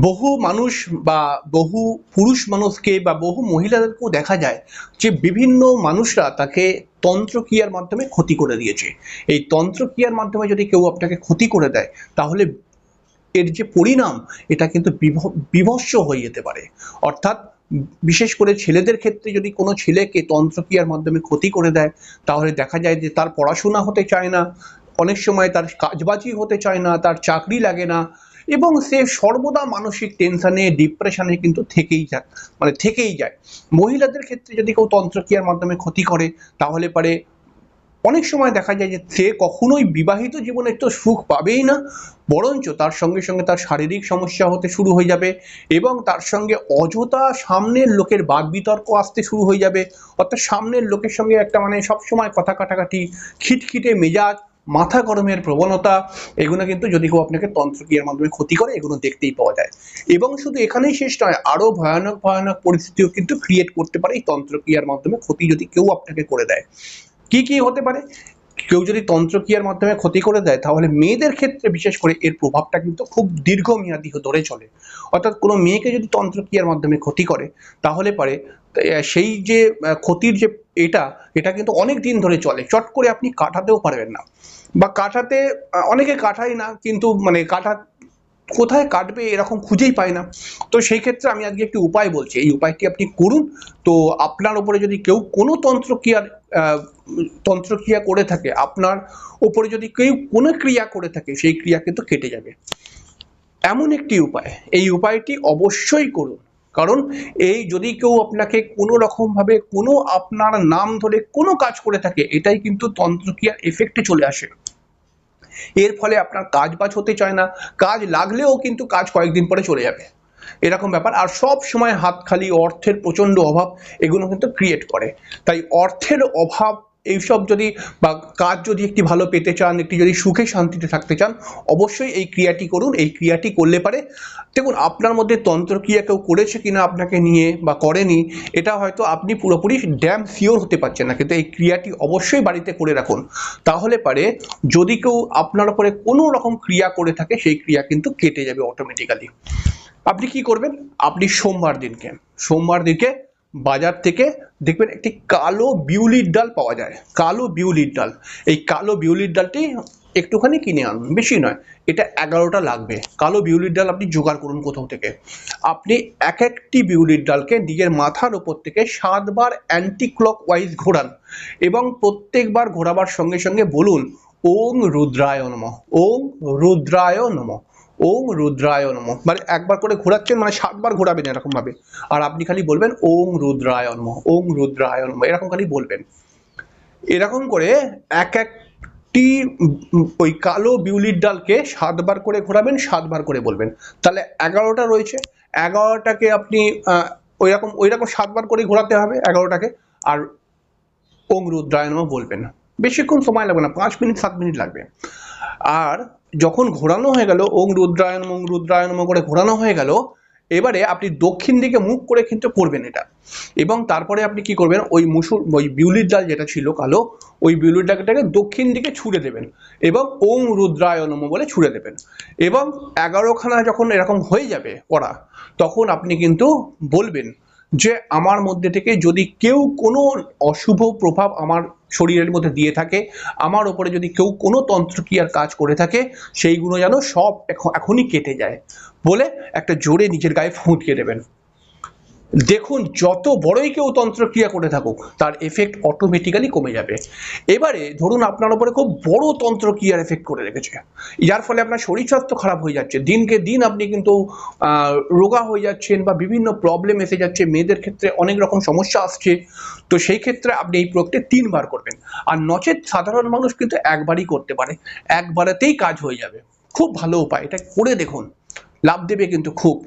বহু মানুষ বা বহু পুরুষ মানুষকে বা বহু মহিলাদেরকেও দেখা যায় যে বিভিন্ন মানুষরা তাকে তন্ত্রক্রিয়ার মাধ্যমে ক্ষতি করে দিয়েছে। এই তন্ত্রক্রিয়ার মাধ্যমে যদি কেউ আপনাকে ক্ষতি করে দেয়, তাহলে এর যে পরিণাম, এটা কিন্তু বিভ- বিভৎস হয়ে যেতে পারে। অর্থাৎ বিশেষ করে ছেলেদের ক্ষেত্রে যদি কোনো ছেলেকে তন্ত্রক্রিয়ার মাধ্যমে ক্ষতি করে দেয়, তাহলে দেখা যায় যে তার পড়াশোনা হতে চায় না, অনেক সময় তার কাজবাজি হতে চায় না, তার চাকরি লাগে না এবং সে সর্বদা মানসিক টেনশনে ডিপ্রেশনে কিন্তু থেকেই যায় মানে থেকেই যায়। মহিলাদের ক্ষেত্রে যদি কেউ তন্ত্রক্রিয়ার মাধ্যমে ক্ষতি করে, তাহলে পারে অনেক সময় দেখা যায় যে সে কখনোই বিবাহিত জীবনে তো সুখ পাবেই না, বরঞ্চ তার সঙ্গে সঙ্গে তার শারীরিক সমস্যা হতে শুরু হয়ে যাবে এবং তার সঙ্গে অযথা সামনের লোকের বাদ বিতর্ক আসতে শুরু হয়ে যাবে। অর্থাৎ সামনের লোকের সঙ্গে একটা মানে সবসময় কথা কাটাকাটি, খিটখিটে মেজাজ মাথা গরমের প্রবণতা, এগুলো কিন্তু যদি কেউ আপনাকে তন্ত্রক্রিয়ার মাধ্যমে ক্ষতি করে, এগুলো দেখতেই পাওয়া যায়। এবং শুধু এখানেই শেষ নয় আরও ভয়ানক ভয়ানক পরিস্থিতিও কিন্তু ক্রিয়েট করতে পারে এই তন্ত্রক্রিয়ার মাধ্যমে ক্ষতি যদি কেউ আপনাকে করে দেয়। কি কি হতে পারে? কেউ যদি তন্ত্রক্রিয়ার মাধ্যমে ক্ষতি করে দেয়, তাহলে মেয়েদের ক্ষেত্রে বিশেষ করে এর প্রভাবটা কিন্তু খুব দীর্ঘমেয়াদী ধরে চলে। অর্থাৎ কোনো মেয়েকে যদি তন্ত্রক্রিয়ার মাধ্যমে ক্ষতি করে, তাহলে পারে সেই যে ক্ষতির যে এটা এটা কিন্তু অনেক দিন ধরে চলে। চট করে আপনি কাটাতেও পারবেন না। বা কাটাতে অনেকে কাটায় না, কিন্তু মানে কাটা কোথায় কাটবে এরকম খুঁজেই পায় না। তো সেই ক্ষেত্রে আমি আজকে একটি উপায় বলছি। এই উপায়টি আপনি করুন। তো আপনার উপরে যদি কেউ কোনো তন্ত্রক্রিয়ার তন্ত্রক্রিয়া করে থাকে, আপনার উপরে যদি কেউ কোনো ক্রিয়া করে থাকে, সেই ক্রিয়া কিন্তু কেটে যাবে। এমন একটি উপায়। এই উপায়টি অবশ্যই করুন। কারণ এই যদি কেউ আপনাকে কোনো রকমভাবে কোনো আপনার নাম ধরে কোনো কাজ করে থাকে, এটাই কিন্তু তন্ত্রক্রিয়ার এফেক্টে চলে আসে। এর ফলে আপনার কাজ বাজ হতে চায় না। কাজ লাগলেও কিন্তু কাজ কয়েকদিন পরে চলে যাবে। এরকম ব্যাপার। আর সব সময় হাত খালি অর্থের প্রচণ্ড অভাব, এগুলো কিন্তু ক্রিয়েট করে। তাই অর্থের অভাব এইসব যদি বা কাজ যদি একটি ভালো পেতে চান, একটি যদি সুখে শান্তিতে থাকতে চান, অবশ্যই এই ক্রিয়াটি করুন। এই ক্রিয়াটি করলে পারে, দেখুন, আপনার মধ্যে তন্ত্রক্রিয়া কেউ করেছে কিনা আপনাকে নিয়ে বা করেনি, এটা হয়তো আপনি পুরোপুরি ড্যাম শিওর হতে পারছেন না। কিন্তু এই ক্রিয়াটি অবশ্যই বাড়িতে করে রাখুন। তাহলে পারে, যদি কেউ আপনার উপরে কোনো রকম ক্রিয়া করে থাকে, সেই ক্রিয়া কিন্তু কেটে যাবে অটোমেটিক্যালি আপনি কি করবেন? আপনি সোমবার দিনকে সোমবার দিনকে বাজার থেকে দেখবেন একটি কালো বিউলির ডাল পাওয়া যায়। কালো বিউলির ডাল। এই কালো বিউলির ডালটি একটুখানি কিনে আনুন, বেশি নয়, এটা এগারোটা লাগবে। কালো বিউলির ডাল আপনি জোগাড় করুন কোথাও থেকে। আপনি এক একটি বিউলির ডালকে নিজের মাথার ওপর থেকে সাতবার অ্যান্টি ক্লক ওয়াইজ ঘোরান এবং প্রত্যেকবার ঘোরাবার সঙ্গে সঙ্গে বলুন ওং রুদ্রায় নম ওং রুদ্রায় নম। ওং রুদ্রায় নম। মানে একবার করে ঘোরাচ্ছেন মানে সাতবার ঘোরাবেন এরকম ভাবে আর আপনি খালি বলবেন ওম রুদ্রায় নম ওং রুদ্রায় নম এরকম খালি বলবেন। এরকম করে এক একটি ওই কালো বিউলির ডালকে সাতবার করে ঘোরাবেন সাতবার করে বলবেন। তাহলে এগারোটা রয়েছে এগারোটাকে আপনি আহ, ওইরকম ওইরকম সাতবার করে ঘোরাতে হবে এগারোটাকে। আর ওং রুদ্রায়ণ বলবেন। বেশিক্ষণ সময় লাগবে না পাঁচ মিনিট সাত মিনিট লাগবে। আর যখন ঘোরানো হয়ে গেল, ওং রুদ্রায়ণ ওং রুদ্রায়ণ করে ঘোরানো হয়ে গেল, এবারে আপনি দক্ষিণ দিকে মুখ করে কিন্তু করবেন এটা। এবং তারপরে আপনি কি করবেন, ওই মুসুর, ওই বিউলির ডাল যেটা ছিল কালো, ওই বিউলির ডালটাকে দক্ষিণ দিকে ছুঁড়ে দেবেন এবং ওং রুদ্রায় নম বলে ছুঁড়ে দেবেন। এবং এগারোখানা যখন এরকম হয়ে যাবে করা, তখন আপনি কিন্তু বলবেন যে আমার মধ্যে থেকে যদি কেউ কোনো অশুভ প্রভাব আমার শরীরের মধ্যে দিয়ে থাকে, আমার ওপরে যদি কেউ কোনো তন্ত্রক্রিয়ার কাজ করে থাকে, সেইগুলো যেন সব এখনই কেটে যায়। বলে একটা জোরে নিজের গায়ে ফুঁকিয়ে দেবেন। দেখুন, যত বড়ই কেউ তন্ত্রক্রিয়া করে থাকুক, তার এফেক্ট অটোমেটিক্যালি কমে যাবে। এবারে ধরুন আপনার উপরে খুব বড় তন্ত্রক্রিয়ার এফেক্ট করে রেখেছে। যার ফলে আপনার শরীর স্বাস্থ্য খারাপ হয়ে যাচ্ছে। দিনকে দিন আপনি কিন্তু রোগা হয়ে যাচ্ছেন বা বিভিন্ন প্রবলেম এসে যাচ্ছে। মেয়েদের ক্ষেত্রে অনেক রকম সমস্যা আসছে। তো সেই ক্ষেত্রে আপনি এই প্রয়োগটি তিনবার করবেন। আর নচেত সাধারণ মানুষ কিন্তু একবারই করতে পারে। একবারেতেই কাজ হয়ে যাবে। খুব ভালো উপায়। এটা করে দেখুন। লাভ দেবে কিন্তু খুব।